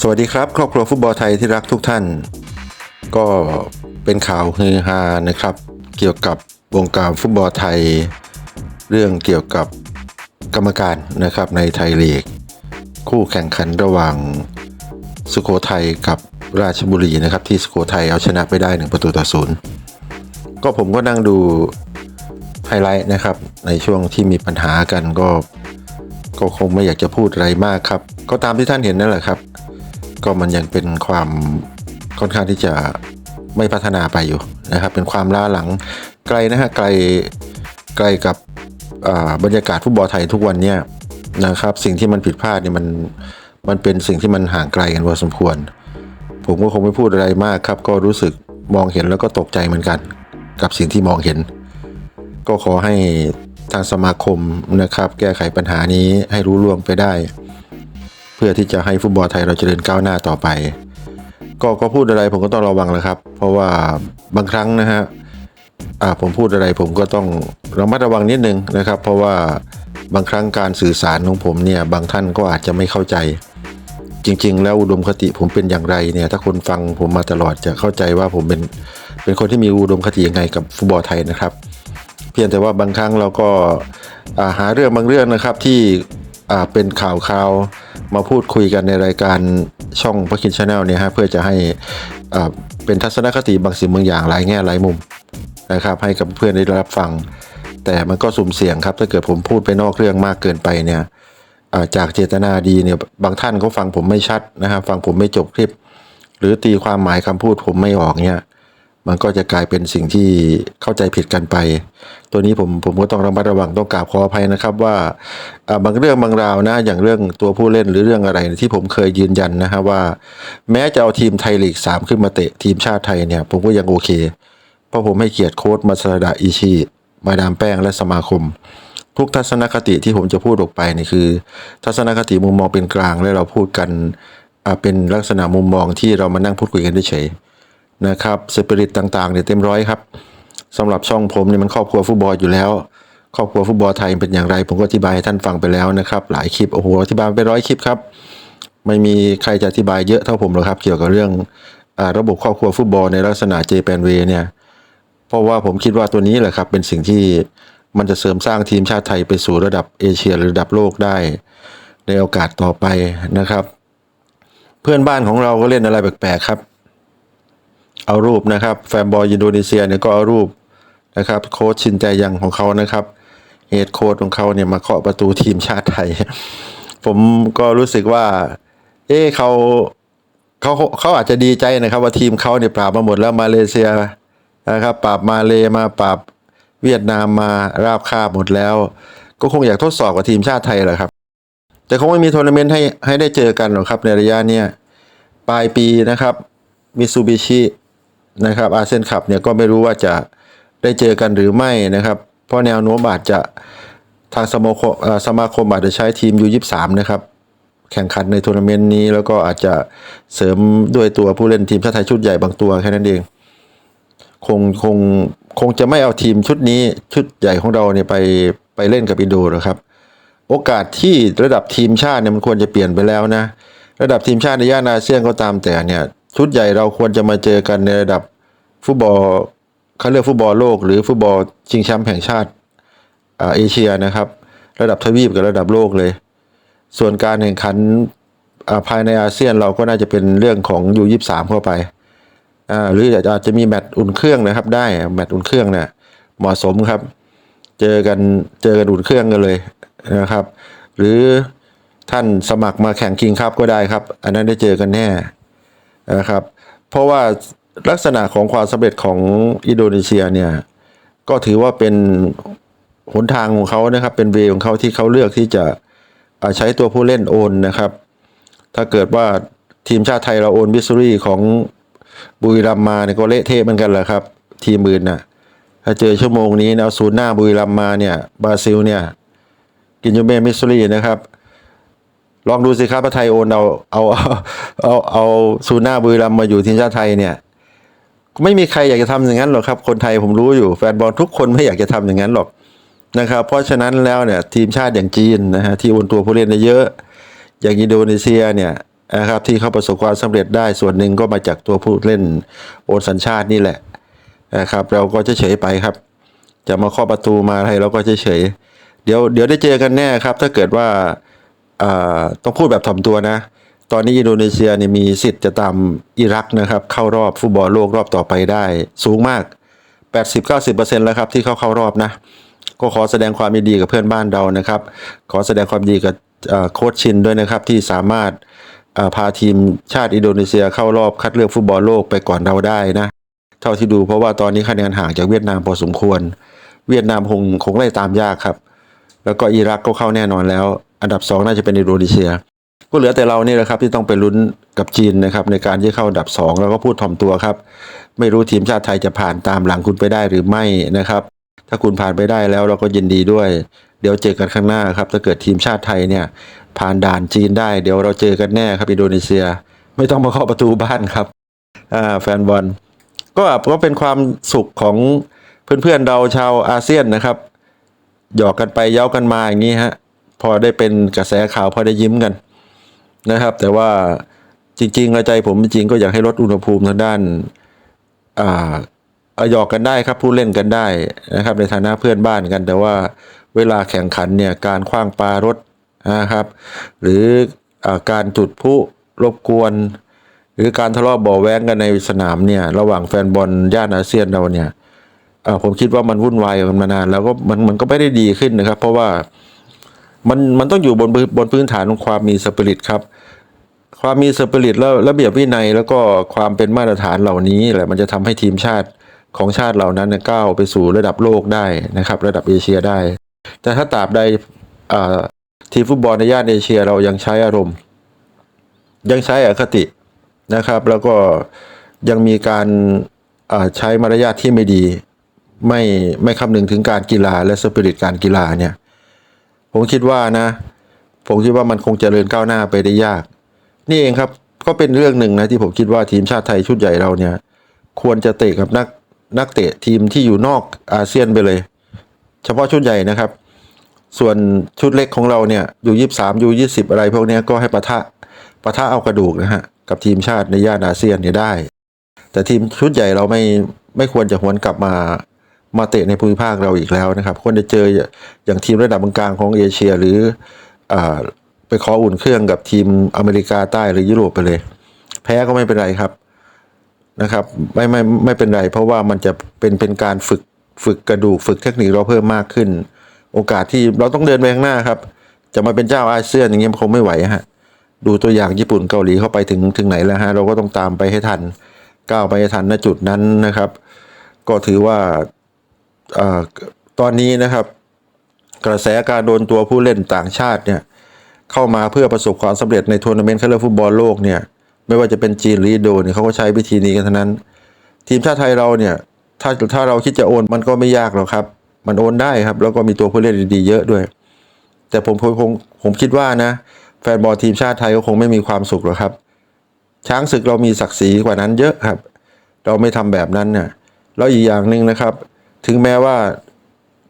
สวัสดีครับ ครอบครัวฟุตบอลไทยที่รักทุกท่าน ก็เป็นข่าวฮือฮานะครับ เกี่ยวกับวงการฟุตบอลไทย เรื่องเกี่ยวกับกรรมการนะครับในไทยลีก คู่แข่งขันระหว่างสุโขทัยกับราชบุรีนะครับ ที่สุโขทัยเอาชนะไปได้หนึ่งประตูต่อศูนย์ก็ผมก็นั่งดูไฮไลท์นะครับ ในช่วงที่มีปัญหากันก็ ก็คงไม่อยากจะพูดอะไรมากครับ ก็ตามที่ท่านเห็นนั่นแหละครับ ก็มันยังเป็นความค่อนข้างที่จะไม่พัฒนาไปอยู่นะครับ เป็นความล้าหลังไกลนะฮะไกลไกลกับบรรยากาศฟุตบอลไทยทุกวันเนี้ยนะครับ สิ่งที่มันผิดพลาดเนี่ยมันมันเป็นสิ่งที่มันห่างไกลกันพอสมควร ผมก็คงไม่พูดอะไรมากครับ ก็รู้สึกมองเห็นแล้วก็ตกใจเหมือนกัน กับสิ่งที่มองเห็น ก็ขอให้ ทางสมาคมนะครับ แก้ไขปัญหานี้ให้รู้ล่วงไปได้ เพื่อที่จะให้ฟุตบอลไทยเราเจริญก้าวหน้าต่อไป ก็ก็พูดอะไรผมก็ต้องระวังแล้วครับ เพราะว่าบางครั้งนะฮะอ่าผมพูดอะไรผมก็ต้องระมัดระวังนิดนึงนะครับ เพราะว่าบางครั้งการสื่อสารของผมเนี่ยบางท่านก็อาจจะไม่เข้าใจ จริง ๆ แล้วอุดมคติผมเป็นอย่างไรเนี่ย ถ้าคนฟังผมมาตลอดจะเข้าใจว่าผมเป็นเป็นคนที่มีอุดมคติยังไงกับฟุตบอลไทยนะครับ เพียงแต่ว่าบางครั้งเราก็าหาเรื่องบางเรื่องนะครับที่เป็นข่าวข่าวมาพูดคุยกันในรายการช่องพักคินชาแนลเนี่ยฮะเพื่อจะให้เป็นทัศนคติบางสิ่งบางอย่างหลายแง่หลายมุมนะครับให้กับเพื่อนได้รับฟัง แต่มันก็สุ่มเสี่ยงครับ ถ้าเกิดผมพูดไปนอกเรื่องมากเกินไปเนี่ยจากเจตนาดีเนี่ยบางท่านเขาฟังผมไม่ชัดนะครับฟังผมไม่จบคลิป หรือตีความหมายคำพูดผมไม่ออกเนี่ย มันก็จะกลายเป็นสิ่งที่เข้าใจผิดกันไป ตัวนี้ผมผมก็ต้องระมัดระวังต้องกราบขออภัยนะครับว่าบางเรื่องบางราวนะอย่างเรื่องตัวผู้เล่นหรือเรื่องอะไรที่ผมเคยยืนยันนะฮะว่า แม้จะเอาทีมไทยลีก 3 ขึ้นมาเตะทีมชาติไทยเนี่ย ผมก็ยังโอเค เพราะผมให้เกียรติโค้ชมาสดาอิชิมาดามแป้งและสมาคม ทุกทัศนคติที่ผมจะพูดออกไปนี่คือ ทัศนคติมุมมองเป็นกลางและเราพูดกันเป็นลักษณะมุมมองที่เรามานั่งพูดคุยกันเฉยๆ นะครับสปิริตต่างๆเนี่ยเต็มร้อยครับสำหรับช่องผมเนี่ยมันครอบครัวฟุตบอลอยู่แล้ว ครอบครัวฟุตบอลไทยเป็นอย่างไร ผมก็อธิบายให้ท่านฟังไปแล้วนะครับ หลายคลิปโอ้โหอธิบายไปร้อยคลิปครับ ไม่มีใครจะอธิบายเยอะเท่าผมหรอกครับ เกี่ยวกับเรื่องอระบบครอบครัวฟุตบอลในลักษณะเจแปนเวเนี่ยเพราะว่าผมคิดว่าตัวนี้แหละครับเป็นสิ่งที่มันจะเสริมสร้างทีมชาติไทยไปสู่ระดับเอเชียหรือระดับโลกได้ ในโอกาสต่อไปนะครับ เพื่อนบ้านของเราก็เล่นอะไรแปลกๆครับ เอารูปนะครับแฟนบอลอินโดนีเซียเนี่ยก็เอารูปนะครับโค้ชชินใจยังของเขานะครับเฮดโค้ชของเขาเนี่ยมาเคาะประตูทีมชาติไทย ผมก็รู้สึกว่า เอ๊เขาเขาเขาอาจจะดีใจนะครับ ว่าทีมเขาเนี่ยปราบมาหมดแล้วมาเลเซียนะครับปราบมาเลมาปราบเวียดนามมาราบคาบหมดแล้ว ก็คงอยากทดสอบกับทีมชาติไทยแหละครับ แต่คงไม่มีทัวร์นาเมนต์ให้ให้ได้เจอกันหรอกครับในระยะเนี้ยปลายปีนะครับมิซูบิชิ นะครับอาเซียนคัพเนี่ยก็ไม่รู้ว่าจะได้เจอกันหรือไม่นะครับ เพราะแนวโน้มอาจจะทางสมาคมอ่อสมาคมอาจจะใช้ทีมยูยี่สามนะครับ แข่งขันในทัวร์นาเมนต์นี้แล้วก็อาจจะเสริมด้วยตัวผู้เล่นทีมชาติไทยชุดใหญ่บางตัวแค่นั้นเอง คงคงคงจะไม่เอาทีมชุดนี้ชุดใหญ่ของเราเนี่ยไปไปเล่นกับอินโดหรอกครับ โอกาสที่ระดับทีมชาติเนี่ยมันควรจะเปลี่ยนไปแล้วนะ ระดับทีมชาติในย่านอาเซียนก็ตามแต่เนี่ย ชุดใหญ่เราควรจะมาเจอกันในระดับฟุตบอลเขาเรียกฟุตบอลโลก หรือฟุตบอลชิงแชมป์แห่งชาติอ่าเอเชียนะครับ ระดับทวีปกับระดับโลกเลย ส่วนการแข่งขันอ่าภายในอาเซียนเราก็น่าจะเป็นเรื่องของยูยี่สามเข้าไปอ่าหรืออาจจะมีแมตช์อุ่นเครื่องนะครับ ได้แมตช์อุ่นเครื่องเนี่ยเหมาะสมครับ เจอกันเจอกันอุ่นเครื่องกันเลยนะครับ หรือท่านสมัครมาแข่งคิงคัพก็ได้ครับ อันนั้นได้เจอกันแน่ นะครับ เพราะว่าลักษณะของความสำเร็จของอินโดนีเซียเนี่ยก็ถือว่าเป็นหนทางของเขานะครับ เป็นเวของเขาที่เขาเลือกที่จะใช้ตัวผู้เล่นโอนนะครับ ถ้าเกิดว่าทีมชาติไทยเราโอนบิสซูรี่ของบุรีรัมมาเนี่ยก็เละเทะเหมือนกันแหละครับ ทีมอื่นน่ะถ้าเจอชั่วโมงนี้นะศูนย์หน้าบุรีรัมมาเนี่ยบราซิลเนี่ยกินยูเมมิสซูรี่นะครับ ลองดูสิครับว่าไทยโอนเอาเอาเอาเอาเอาศูนย์หน้าบุรีรัมมาอยู่ทีมชาติไทยเนี่ยไม่มีใครอยากจะทำอย่างนั้นหรอกครับ คนไทยผมรู้อยู่แฟนบอลทุกคนไม่อยากจะทำอย่างนั้นหรอกนะครับ เพราะฉะนั้นแล้วเนี่ยทีมชาติอย่างจีนนะฮะที่โอนตัวผู้เล่นได้เยอะ อย่างอินโดนีเซียเนี่ยนะครับที่เขาประสบความสำเร็จได้ส่วนหนึ่งก็มาจากตัวผู้เล่นโอนสัญชาตินี่แหละนะครับเราก็จะเฉยๆไปครับ จะมาเคาะประตูมาอะไรเราก็จะเฉยๆเดี๋ยวเดี๋ยวได้เจอกันแน่ครับ ถ้าเกิดว่า ต้องพูดแบบถ่อมตัวนะ ตอนนี้อินโดนีเซียเนี่ยมีสิทธิ์จะตามอิรักนะครับ เข้ารอบฟุตบอลโลกรอบต่อไปได้สูงมาก 80-90%แล้วครับที่เข้าเข้ารอบนะ ก็ขอแสดงความยินดีกับเพื่อนบ้านเรานะครับ ขอแสดงความดีกับโค้ชชินด้วยนะครับที่สามารถพาทีมชาติอินโดนีเซียเข้ารอบคัดเลือกฟุตบอลโลกไปก่อนเราได้นะ เท่าที่ดูเพราะว่าตอนนี้คะแนนห่างจากเวียดนามพอสมควร เวียดนามคงคงไล่ตามยากครับ แล้วก็อิรักก็เข้าแน่นอนแล้ว อันดับ 2 น่าจะเป็นอินโดนีเซีย ก็เหลือแต่เรานี่แหละครับที่ต้องไปลุ้นกับจีนนะครับในการที่เข้าอันดับ 2 แล้วก็พูดถ่อมตัวครับ ไม่รู้ทีมชาติไทยจะผ่านตามหลังคุณไปได้หรือไม่นะครับ ถ้าคุณผ่านไปได้แล้วเราก็ยินดีด้วย เดี๋ยวเจอกันข้างหน้าครับถ้าเกิดทีมชาติไทยเนี่ยผ่านด่านจีนได้ เดี๋ยวเราเจอกันแน่ครับอินโดนีเซีย ไม่ต้องมาเคาะประตูบ้านครับแฟนบอลก็ก็เป็นความสุขของเพื่อนๆเราชาวอาเซียนนะครับหยอกกันไปเย้ากันมาอย่างนี้ฮะ พอได้เป็นกระแสข่าวพอได้ยิ้มกันนะครับ แต่ว่าจริงๆใจผมจริงก็อยากให้ลดอุณหภูมิทางด้านอ่าเอาหยอกกันได้ครับผู้เล่นกันได้นะครับ ในฐานะเพื่อนบ้านกัน แต่ว่าเวลาแข่งขันเนี่ยการคว้างปลารถนะครับ หรืออการจุดพลุรบกวน หรือการทะเลาะบาะแว้งกันในสนามเนี่ยระหว่างแฟนบอลย่านอาเซียนเราเนี่ยผมคิดว่ามันวุ่นวายกันมานานแล้วก็มันมันก็ไม่ได้ดีขึ้นนะครับ เพราะว่า มันมันต้องอยู่บนบนพื้นฐานของความมีสปิริตครับ ความมีสปิริตแล้วระเบียบวินัยแล้วก็ความเป็นมาตรฐานเหล่านี้แหละมันจะทำให้ทีมชาติของชาติเหล่านั้นก้าวไปสู่ระดับโลกได้นะครับ ระดับเอเชียได้ แต่ถ้าตราบใดทีมฟุตบอลในย่านเอเชียเรายังใช้อารมณ์ ยังใช้อคตินะครับ แล้วก็ยังมีการใช้มารยาทที่ไม่ดี ไม่ไม่คำนึงถึงการกีฬาและสปิริตการกีฬาเนี่ย ผมคิดว่านะ ผมคิดว่ามันคงเจริญก้าวหน้าไปได้ยาก นี่เองครับก็เป็นเรื่องหนึ่งนะที่ผมคิดว่าทีมชาติไทยชุดใหญ่เราเนี่ย ควรจะเตะกับนักนักเตะทีมที่อยู่นอกอาเซียนไปเลย เฉพาะชุดใหญ่นะครับ ส่วนชุดเล็กของเราเนี่ยอยู่ยี่สามอยู่ยี่สิบอะไรพวกนี้ก็ให้ปะทะปะทะเอากระดูกนะฮะกับทีมชาติในย่านอาเซียนเนี่ยได้ แต่ทีมชุดใหญ่เราไม่ไม่ควรจะหวนกลับมา มาเตะในภูมิภาคเราอีกแล้วนะครับควรจะเจออย่างทีมระดับกลางของเอเชีย หรืออไปขออุ่นเครื่องกับทีมอเมริกาใต้หรือยุโรปไปเลย แพ้ก็ไม่เป็นไรครับนะครับไม่ไม่ไม่เป็นไร เพราะว่ามันจะเป็นเป็นการฝึกฝึกกระดูกฝึกเทคนิคเราเพิ่มมากขึ้น โอกาสที่เราต้องเดินไปข้างหน้าครับ จะมาเป็นเจ้าอาเซียนอย่างเงี้ยคงไม่ไหวฮะดูตัวอย่างญี่ปุ่นเกาหลีเข้าไปถึงถึงไหนแล้วฮะเราก็ต้องตามไปให้ทันก้าวไปให้ทันณจุดนั้นนะครับ ก็ถือว่า ตอนนี้นะครับ กระแสการโดนตัวผู้เล่นต่างชาติเนี่ยเข้ามาเพื่อประสบความสำเร็จในทัวร์นาเมนต์คัดเลือกฟุตบอลโลกเนี่ยไม่ว่าจะเป็นจีนหรืออินโดเนี่ยเขาก็ใช้วิธีนี้กันทั้งนั้น ทีมชาติไทยเราเนี่ยถ้าถ้าเราคิดจะโอนมันก็ไม่ยากหรอกครับ มันโอนได้ครับ แล้วก็มีตัวผู้เล่นดีๆเยอะด้วย แต่ผมผมผมคิดว่านะ แฟนบอลทีมชาติไทยก็คงไม่มีความสุขหรอกครับ ช้างศึกเรามีศักดิ์ศรีกว่านั้นเยอะครับ เราไม่ทำแบบนั้นเนี่ยแล้วอีกอย่างหนึ่งนะครับ ถึงแม้ว่า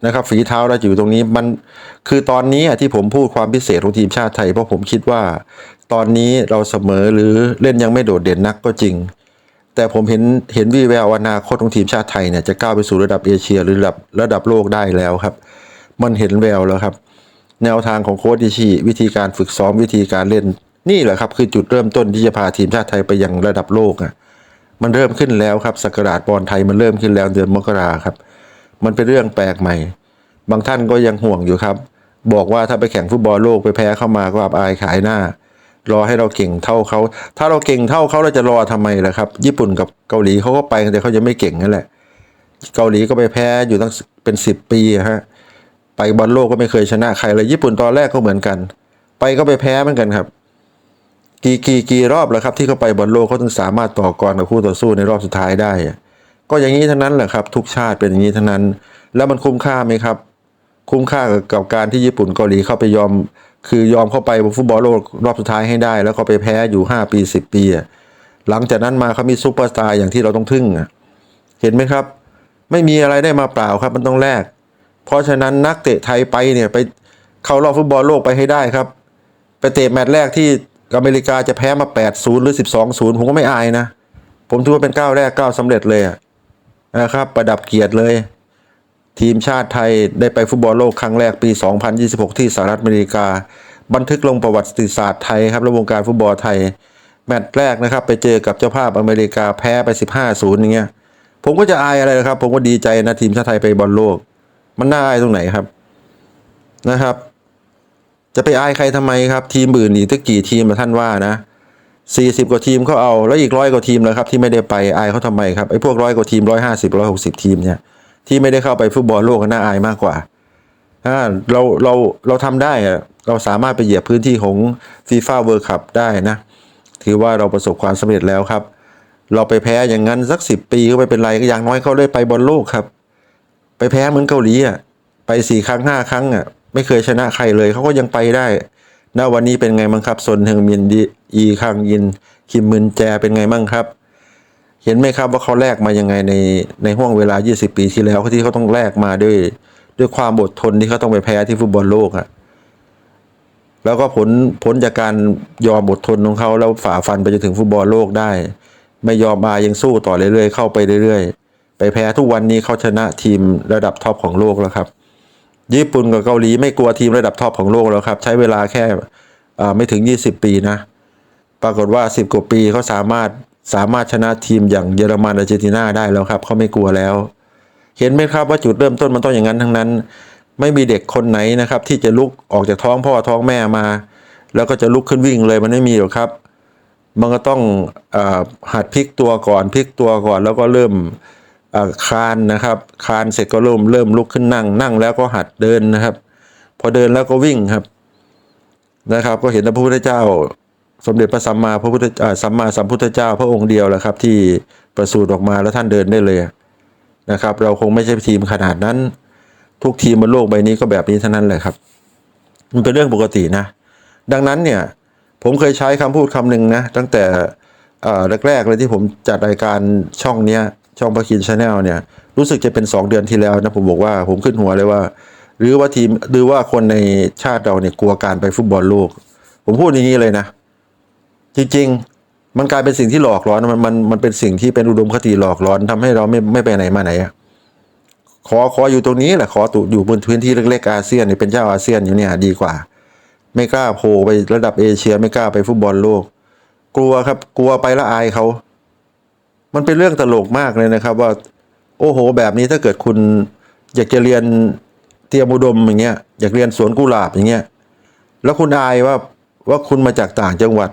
นะครับฝีเท้าเราจะอยู่ตรงนี้มันคือตอนนี้อะที่ผมพูดความพิเศษของทีมชาติไทย เพราะผมคิดว่า ตอนนี้เราเสมอหรือเล่นยังไม่โดดเด่นนักก็จริง แต่ผมเห็นเห็นวี่แววอนาคตของทีมชาติไทยเนี่ยจะก้าวไปสู่ระดับเอเชีย หรือระดับระดับโลกได้แล้วครับ มันเห็นแววแล้วครับ แนวทางของโค้ชดิชิวิธีการฝึกซ้อมวิธีการเล่นนี่แหละครับคือจุดเริ่มต้นที่จะพาทีมชาติไทยไปยังระดับโลกอะมันเริ่มขึ้นแล้วครับสกราชบอลไทยมันเริ่มขึ้นแล้วเดือนมกราครับ มันเป็นเรื่องแปลกใหม่ บางท่านก็ยังห่วงอยู่ครับ บอกว่าถ้าไปแข่งฟุตบอลโลกไปแพ้เข้ามาก็อับอายขายหน้า รอให้เราเก่งเท่าเขา ถ้าเราเก่งเท่าเขาเราจะรอทำไมล่ะครับ ญี่ปุ่นกับเกาหลีเขาก็ไปแต่เขายังไม่เก่งนั่นแหละ เกาหลีก็ไปแพ้อยู่ตั้งเป็นสิบปีอะฮะ ไปบอลโลกก็ไม่เคยชนะใครเลยญี่ปุ่นตอนแรกก็เหมือนกัน ไปก็ไปแพ้เหมือนกันครับกี่กี่กี่รอบแล้วครับที่เขาไปบอลโลกเขาถึงสามารถต่อกรกับคู่ต่อสู้ในรอบสุดท้ายได้อะ ก็อย่างนี้ทั้งนั้นแหละครับ ทุกชาติเป็นอย่างนี้ทั้งนั้น แล้วมันคุ้มค่าไหมครับ คุ้มค่ากับกบการที่ญี่ปุ่นเกาหลีเข้าไปยอม คือยอมเข้าไปฟุตบอลโลกรอบสุดท้ายให้ได้ แล้วก็ไปแพ้อยู่ 5 ปี 10 ปีหลังจากนั้นมาเขามีซูเปอร์สตาร์อย่างที่เราต้องทึ่งเห็นไหมครับ ไม่มีอะไรได้มาเปล่าครับ มันต้องแลกเพราะฉะนั้นนักเตะไทยไปเนี่ยไปเข้ารอบฟุตบอลโลกไปให้ได้ครับ ไปเตะแมตช์แรกที่อเมริกาจะแพ้มา 8-0 หรือ 12-0 ผมก็ไม่อายนะ ผมถือว่าเป็นก้าวแรกก้าวสำเร็จเลยอะ นะครับ ประดับเกียรติเลย ทีมชาติไทยได้ไปฟุตบอลโลกครั้งแรกปี 2026 ที่สหรัฐอเมริกา บันทึกลงประวัติศาสตร์ไทยครับและวงการฟุตบอลไทย แมตช์แรกนะครับ ไปเจอกับเจ้าภาพอเมริกาแพ้ไป 15-0อย่างเงี้ยผมก็จะอายอะไรนะครับ ผมก็ดีใจนะทีมชาติไทยไปบอลโลก มันน่าอายตรงไหนครับนะครับ จะไปอายใครทำไมครับ ทีมอื่นอีกตั้งกี่ทีมละท่านว่านะ สี่สิบกว่าทีมเขาเอา แล้วอีกร้อยกว่าทีมแล้วครับที่ไม่ได้ไปอายเขาทำไมครับไอ้พวกร้อยกว่าทีมร้อยห้าสิบร้อยหกสิบทีมเนี่ยที่ไม่ได้เข้าไปฟุตบอลโลกก็น่าอายมากกว่าอ่าเราเราเราทำได้อะเราสามารถไปเหยียบพื้นที่ของฟีฟ่าเวิร์คัพได้นะถือว่าเราประสบความสำเร็จแล้วครับ เราไปแพ้อย่างนั้นสักสิบปีก็ไม่เป็นไรก็อย่างน้อยเขาได้ไปบอลโลกครับ ไปแพ้เหมือนเกาหลีอะไปสี่ครั้งห้าครั้งอะไม่เคยชนะใครเลยเขาก็ยังไปได้ณวันนี้เป็นไงบ้างครับซนเฮงมินดี อีคังยิน คิมมึนแจเป็นไงบ้างครับ เห็นไหมครับว่าเขาแลกมายังไงในในห่วงเวลา 20 ปีที่แล้วที่เขาต้องแลกมาด้วยด้วยความอดทนที่เขาต้องไปแพ้ที่ฟุตบอลโลกอะแล้วก็ผลผลจากการยอมอดทนของเขาแล้วฝ่าฟันไปจนถึงฟุตบอลโลกได้ ไม่ยอมมายังสู้ต่อเรื่อยๆเข้าไปเรื่อยๆ ไปแพ้ทุกวันนี้เขาชนะทีมระดับท็อปของโลกแล้วครับ ญี่ปุ่นกับเกาหลีไม่กลัวทีมระดับท็อปของโลกแล้วครับ ใช้เวลาแค่ไม่ถึง 20 ปีนะ ปรากฏว่า 10 กว่าปีเขาสามารถสามารถชนะทีมอย่างเยอรมันอาร์เจนตินาได้แล้วครับเขาไม่กลัวแล้ว เห็นไหมครับว่าจุดเริ่มต้นมันต้องอย่างนั้นทั้งนั้น ไม่มีเด็กคนไหนนะครับ ที่จะลุกออกจากท้องพ่อท้องแม่มา แล้วก็จะลุกขึ้นวิ่งเลยมันไม่มีหรอกครับ มันก็ต้องอหัดพลิกตัวก่อนพลิกตัวก่อน แล้วก็เริ่มคานนะครับ คานเสร็จก็เริ่มเริ่มลุกขึ้นนั่ง นั่งแล้วก็หัดเดินนะครับ พอเดินแล้วก็วิ่งครับนะครับ ก็เห็นพระพุทธเจ้า สมเด็จพระสัมมาพระพุทธอ่าสัมมาสัมพุทธเจ้าพระองค์เดียวแหละครับ ที่ประสูติออกมาแล้วท่านเดินได้เลยนะครับ เราคงไม่ใช่ทีมขนาดนั้น ทุกทีมบนโลกใบนี้ก็แบบนี้เท่านั้นแหละครับ มันเป็นเรื่องปกตินะ ดังนั้นเนี่ยผมเคยใช้คำพูดคำหนึ่งนะ ตั้งแต่แรกๆเลยที่ผมจัดรายการช่องเนี้ยช่องพระคินชาแนลเนี่ยรู้สึกจะเป็น 2 เดือนที่แล้วนะผมบอกว่าผมขึ้นหัวเลยว่า หรือว่าทีมหรือว่าคนในชาติเราเนี่ยกลัวการไปฟุตบอลโลก ผมพูดอย่างนี้เลยนะ จริง ๆ มันกลายเป็นสิ่งที่หลอกหลอนมันมันมันเป็นสิ่งที่เป็นอุดมคติหลอกหลอนทำให้เราไม่ไม่ไปไหนมาไหนอะขอขออยู่ตรงนี้แหละขอตุอยู่บนพื้นที่เล็กๆอาเซียนเนี่ยเป็นเจ้าอาเซียนอยู่เนี่ยดีกว่า ไม่กล้าโผล่ไประดับเอเชียไม่กล้าไปฟุตบอลโลก กลัวครับกลัวไปละอายเขามันเป็นเรื่องตลกมากเลยนะครับ ว่า โอ้โห แบบนี้ถ้าเกิดคุณอยากจะเรียนเตรียมอุดมอย่างเงี้ยอยากเรียนสวนกุหลาบอย่างเงี้ยแล้วคุณอายว่าว่าคุณมาจากต่างจังหวัด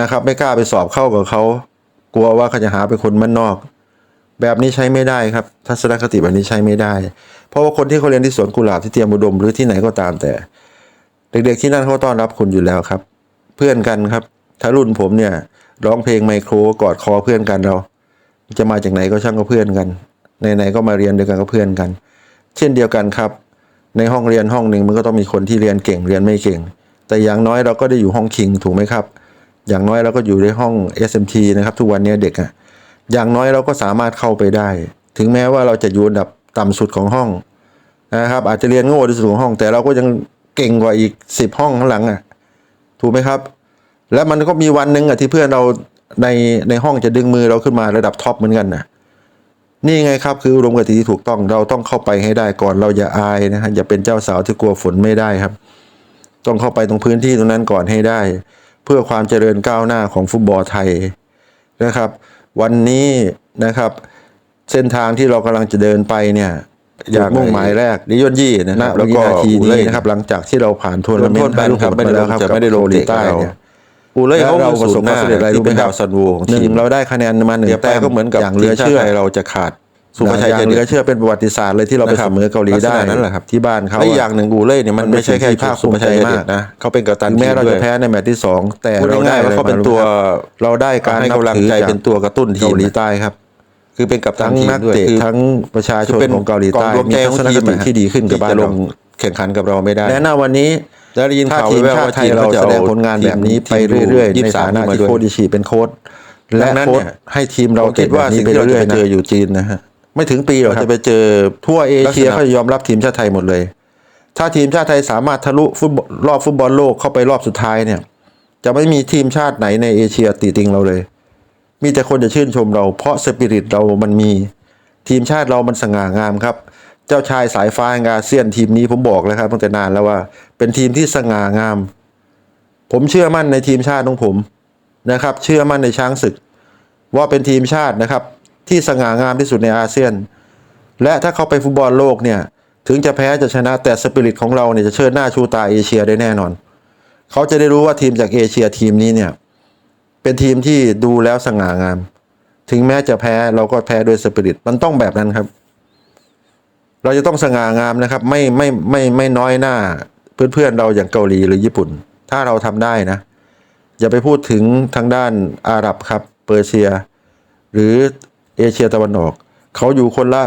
นะครับ ไม่กล้าไปสอบเข้ากับเขากลัวว่าเขาจะหาเป็นคนมันนอก แบบนี้ใช้ไม่ได้ครับ ทัศนคติแบบนี้ใช้ไม่ได้ เพราะว่าคนที่เขาเรียนที่สวนกุหลาบที่เตรียมอุดมหรือที่ไหนก็ตามแต่ เด็กๆที่นั่นเขาต้อนรับคุณอยู่แล้วครับ เพื่อนกันครับ ถ้ารุ่นผมเนี่ยร้องเพลงไมโครกอดคอเพื่อนกันเรา จะมาจากไหนก็ช่างก็เพื่อนกันไหนๆก็มาเรียนด้วยกันก็เพื่อนกัน เช่นเดียวกันครับ ในห้องเรียนห้องหนึ่งมันก็ต้องมีคนที่เรียนเก่งเรียนไม่เก่ง แต่อย่างน้อยเราก็ได้อยู่ห้องคิงถูกไหมครับ อย่างน้อยเราก็อยู่ในห้อง SMT นะครับ ทุกวันนี้เด็กอะอย่างน้อยเราก็สามารถเข้าไปได้ ถึงแม้ว่าเราจะอยู่อันดับต่ำสุดของห้องนะครับ อาจจะเรียนโง่ที่สุดของห้อง แต่เราก็ยังเก่งกว่าอีกสิบห้องข้างหลังอะถูกไหมครับ แล้วมันก็มีวันหนึ่งอะที่เพื่อนเราในในห้องจะดึงมือเราขึ้นมาระดับท็อปเหมือนกันนะนี่ไงครับคืออุดมคติที่ถูกต้องเราต้องเข้าไปให้ได้ก่อนเราอย่าอายนะฮะอย่าเป็นเจ้าสาวที่กลัวฝนไม่ได้ครับ ต้องเข้าไปตรงพื้นที่ตรงนั้นก่อนให้ได้ เพื่อความเจริญก้าวหน้าของฟุตบอลไทยนะครับ วันนี้นะครับ เส้นทางที่เรากำลังจะเดินไปเนี่ยอย่างมุ่งหมายแรกนิยนยี่นะครับแล้วก็ทีนี้นะครับ หลังจากที่เราผ่านทัวร์นาเมนต์ให้ลูกผลไปแล้วครับจะไม่ได้ลงใต้เนี่ยอูเล่แล้วเขาเราเราปประระสสบบคาวความมสำสำเร็เร็จจอะไรอะไรรู้รู้ไหไหมมคครัรับบซันโวของหนึ่ทีงมเราได้คะแนนมาหนึ่งเดี๋ยวแต้แต้มก็เหมือนกับอย่างเหเหลืลืออเชื่เชื่ออเราจะขาด สุภาชัยอย่างจะเหลือเชื่อเป็นประวัติศาสตร์เลยที่เราไปนะครับเสมอเกาหลีได้ลักษณะนั้นแหละครับที่บ้านเขาและอีกอย่างหนึ่งอูเล่เนี่ยมันไม่ใช่แค่ภาคภูมิใจมามากกนะนะเขาเป็นกัปตันถึงแม้เราทีจะด้วยแพ้ในแมตช์ที่สองแต่พูดเราได้ง่ายๆว่าเขาเป็นตัวเราได้การให้กำลังใจเป็นตัวกระตุ้นทีมเกาหลีใต้ครับคือเป็นกัปตันทั้งทีมนักด้วยเตะคือทั้งประชาชนเป็นของเกาหลีใต้กองรวมมีใจทัของศนทีคมติที่ดีขึ้นกับบ้านที่จะลเรางแข่งขันกับเราไม่ได้และณวันนี้แล้วได้ยินถ้าข่าวทีมแว่วๆชาว่าติไททียมเราเขาจะแสดงเอาผลงานแบบนี้ไปเรื่อยๆในฐานะที่โค้ชดิชีเป็นโค้ชและดังนั้นโค้ชเนี่ยให้ทีมเราเราคิดว่าเตะแบบนี้สิ่งไปที่เราจะเรื่อยไปๆเจนะออยู่จีนนะฮะ ไม่ถึงปีหรอกเราครัจะบไปเจอทั่วเอเชียลักษณะเขาจะยอมรับทีมชาติไทยหมดเลย ถ้าทีมชาติไทยสามารถทะลุฟุตบอลรอบฟุตบอลโลกเข้าไปรอบสุดท้ายเนี่ย จะไม่มีทีมชาติไหนในเอเชียติติงเราเลย มีแต่คนจะชื่นชมเรา เพราะสปิริตเรามันมีทีมชาติเรามันสง่างามครับ เจ้าชายสายฟ้าแห่งอาเซียนทีมนี้ผมบอกแล้วครับตั้งแต่นานแล้วว่า เป็นทีมที่สง่างาม ผมเชื่อมั่นในทีมชาติของผมนะครับ เชื่อมั่นในช้างศึก ว่าเป็นทีมชาตินะครับ ที่สง่างามที่สุดในอาเซียน และถ้าเขาไปฟุตบอลโลกเนี่ยถึงจะแพ้จะชนะแต่สปิริตของเราเนี่ยจะเชิดหน้าชูตาเอเชียได้แน่นอน เขาจะได้รู้ว่าทีมจากเอเชียทีมนี้เนี่ยเป็นทีมที่ดูแล้วสง่างาม ถึงแม้จะแพ้เราก็แพ้ด้วยสปิริตมันต้องแบบนั้นครับ เราจะต้องสง่างามนะครับ ไม่ไม่ไม่ไม่น้อยหน้าเพื่อนๆเราอย่างเกาหลีหรือญี่ปุ่น ถ้าเราทำได้นะ อย่าไปพูดถึงทางด้านอาหรับครับเปอร์เซีย หรือ เอเชียตะวันออก เขาอยู่คนละ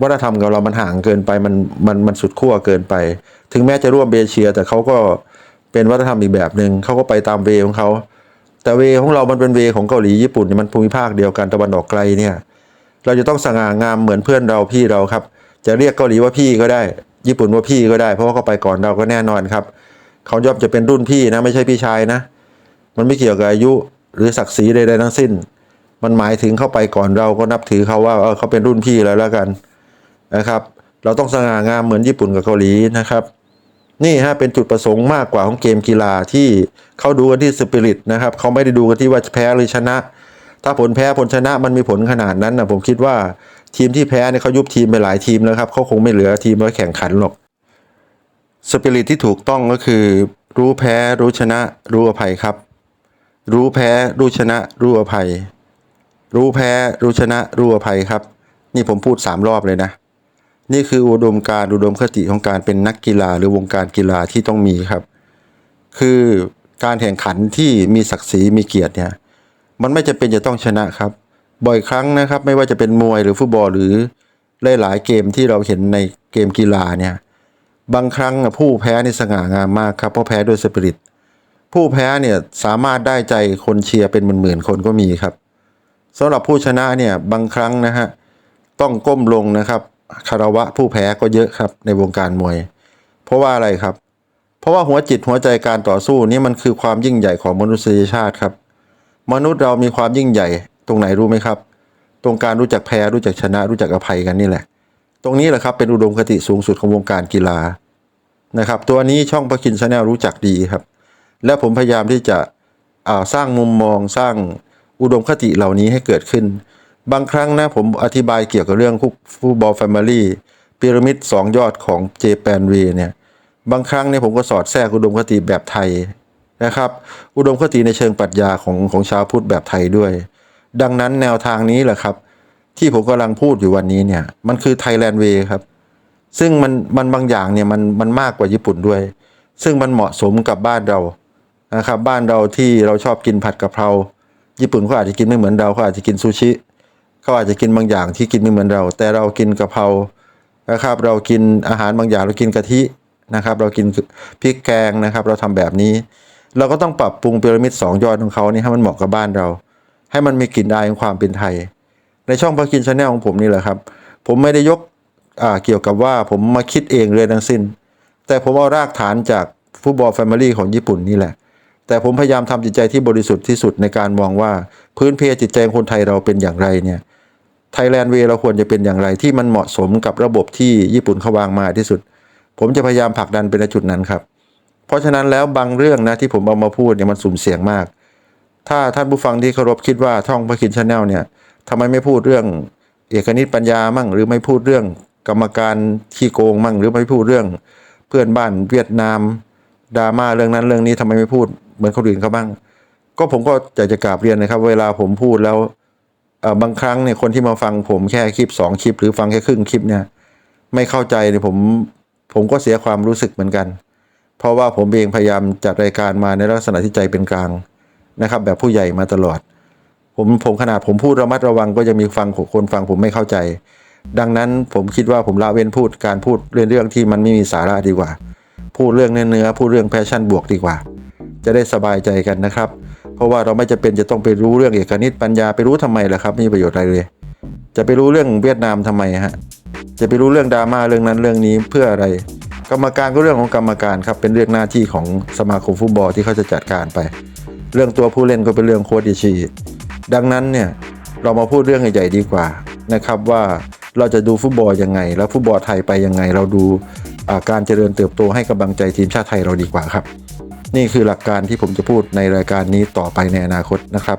วัฒนธรรมกับเรามันห่างเกินไปมันมันมันสุดขั้วเกินไป ถึงแม้จะร่วมเอเชีย แต่เขาก็เป็นวัฒนธรรมอีกแบบหนึ่งเขาก็ไปตามเวของเขาแต่เวของเรามันเป็นเวของเกาหลีญี่ปุ่นเนี่ยมันภูมิภาคเดียวกันตะวันออกไกลเนี่ยเราจะต้องสง่างามเหมือนเพื่อนเราพี่เราครับ จะเรียกเกาหลีว่าพี่ก็ได้ ญี่ปุ่นว่าพี่ก็ได้ เพราะว่าเขาไปก่อนเราก็แน่นอนครับเขาย่อมจะเป็นรุ่นพี่นะไม่ใช่พี่ชายนะ มันไม่เกี่ยวกับอายุหรือศักดิ์ศรีใดๆทั้งสิ้น มันหมายถึงเข้าไปก่อนเราก็นับถือเขาว่าเออเขาเป็นรุ่นพี่แล้วแล้วกันนะครับ เราต้องสง่างามเหมือนญี่ปุ่นกับเกาหลีนะครับ นี่ฮะเป็นจุดประสงค์มากกว่าของเกมกีฬาที่เขาดูกันที่สปิริตนะครับเขาไม่ได้ดูกันที่ว่าแพ้หรือชนะ ถ้าผลแพ้ผลชนะมันมีผลขนาดนั้นนะผมคิดว่าทีมที่แพ้เนี่ยเขายุบทีมไปหลายทีมแล้วครับเขาคงไม่เหลือทีมไว้แข่งขันหรอกสปิริตที่ถูกต้องก็คือ รู้แพ้รู้ชนะ รู้อภัยครับ รู้แพ้รู้ชนะ รู้อภัย รู้แพ้ รู้ชนะ รู้อภัยครับ นี่ผมพูดสามรอบเลยนะ นี่คืออุดมการอุดมคติของการเป็นนักกีฬาหรือวงการกีฬาที่ต้องมีครับ คือการแข่งขันที่มีศักดิ์ศรีมีเกียรติเนี่ย มันไม่จำเป็นจะต้องชนะครับ บ่อยครั้งนะครับ ไม่ว่าจะเป็นมวยหรือฟุตบอลหรือหลายๆเกมที่เราเห็นในเกมกีฬาเนี่ย บางครั้งผู้แพ้ในสง่างามมากครับเพราะแพ้ด้วยสปิริต ผู้แพ้เนี่ยสามารถได้ใจคนเชียร์เป็นหมื่นๆคนก็มีครับ สำหรับผู้ชนะเนี่ยบางครั้งนะฮะต้องก้มลงนะครับคารวะผู้แพ้ก็เยอะครับในวงการมวย เพราะว่าอะไรครับ เพราะว่าหัวจิตหัวใจการต่อสู้นี่มันคือความยิ่งใหญ่ของมนุษยชาติครับ มนุษย์เรามีความยิ่งใหญ่ตรงไหนรู้ไหมครับ ตรงการรู้จักแพ้รู้จักชนะ รู้จักอภัยกันนี่แหละ ตรงนี้แหละครับเป็นอุดมคติสูงสุดของวงการกีฬานะครับ ตัวนี้ช่องพระคินชาแนลรู้จักดีครับ และผมพยายามที่จะสร้างมุมมองสร้าง อุดมคติเหล่านี้ให้เกิดขึ้น บางครั้งนะผมอธิบายเกี่ยวกับเรื่องฟุตบอลแฟมิลี่พีระมิดสองยอดของเจแปนเวเนี่ยบางครั้งเนี่ยผมก็สอดแทรกอุดมคติแบบไทยนะครับ อุดมคติในเชิงปรัชญาของของชาวพุทธแบบไทยด้วย ดังนั้นแนวทางนี้แหละครับ ที่ผมกำลังพูดอยู่วันนี้เนี่ยมันคือไทยแลนด์เวครับซึ่งมันมันบางอย่างเนี่ยมันมันมากกว่าญี่ปุ่นด้วย ซึ่งมันเหมาะสมกับบ้านเรานะครับบ้านเราที่เราชอบกินผัดกะเพรา ญี่ปุ่นเขาอาจจะกินไม่เหมือนเราเขาอาจจะกินซูชิเขาอาจจะกินบางอย่างที่กินไม่เหมือนเรา แต่เรากินกะเพรานะครับ เรากินอาหารบางอย่างเรากินกะทินะครับ เรากินพริกแกงนะครับ เราทำแบบนี้ เราก็ต้องปรับปรุงพีระมิดสองยอดของเขานี่ให้มันเหมาะกับบ้านเรา ให้มันมีกลิ่นอายของความเป็นไทย ในช่องพากินชาแนลของผมนี่แหละครับ ผมไม่ได้ยกเกี่ยวกับว่าผมมาคิดเองเลยทั้งสิ้น แต่ผมเอารากฐานจากฟุตบอลแฟมิลี่ของญี่ปุ่นนี่แหละ แต่ผมพยายามทำจิตใจที่บริสุทธิ์ที่สุดในการมองว่าพื้นเพจิตใจคนไทยเราเป็นอย่างไรเนี่ยไทยแลนด์เวเราควรจะเป็นอย่างไรที่มันเหมาะสมกับระบบที่ญี่ปุ่นเขาวางมาที่สุด ผมจะพยายามผลักดันไปในจุดนั้นครับ เพราะฉะนั้นแล้วบางเรื่องนะที่ผมเอามาพูดเนี่ยมันสุ่มเสี่ยงมาก ถ้าท่านผู้ฟังที่เคารพคิดว่าท่องพระคินชาแนลเนี่ยทำไมไม่พูดเรื่องเอกนิตปัญญามั่ง หรือไม่พูดเรื่องกรรมการขี้โกงมั่ง หรือไม่พูดเรื่องเพื่อนบ้านเวียดนามดราม่าเรื่องนั้นเรื่องนี้ทำไมไม่พูด เหมือนคนอื่นเขาบ้าง ก็ผมก็อยากจะกราบเรียนนะครับ เวลาผมพูดแล้วบางครั้งเนี่ยคนที่มาฟังผมแค่คลิปสองคลิป หรือฟังแค่ครึ่งคลิปเนี่ย ไม่เข้าใจเนี่ยผมผมก็เสียความรู้สึกเหมือนกัน เพราะว่าผมเองพยายามจัดรายการมาในลักษณะที่ใจเป็นกลางนะครับ แบบผู้ใหญ่มาตลอด ผมผมขนาดผมพูดระมัดระวังก็ยังมีฟังคนฟังผมไม่เข้าใจ ดังนั้นผมคิดว่าผมละเว้นพูดการพูดเรื่องเรื่องที่มันไม่มีสาระดีกว่า พูดเรื่องเนื้อเนื้อพูดเรื่องแพชชั่นบวกดีกว่า จะได้สบายใจกันนะครับ เพราะว่าเราไม่จะเป็นจะต้องไปรู้เรื่องเอกนิตปัญญาไปรู้ทำไมล่ะครับไม่มีประโยชน์อะไรเลย จะไปรู้เรื่องเวียดนามทำไมฮะจะไปรู้เรื่องดราม่าเรื่องนั้นเรื่องนี้เพื่ออะไร กรรมการก็เรื่องของกรรมการครับเป็นเรื่องหน้าที่ของสมาคมฟุตบอลที่เขาจะจัดการไป เรื่องตัวผู้เล่นก็เป็นเรื่องโค้ชอิชีดังนั้นเนี่ยเรามาพูดเรื่องใหญ่ๆดีกว่านะครับว่าเราจะดูฟุตบอลยังไง แล้วฟุตบอลไทยไปยังไง เราดูการเจริญเติบโตให้กำลังใจทีมชาติไทยเราดีกว่าครับ นี่คือหลักการที่ผมจะพูดในรายการนี้ต่อไปในอนาคตนะครับ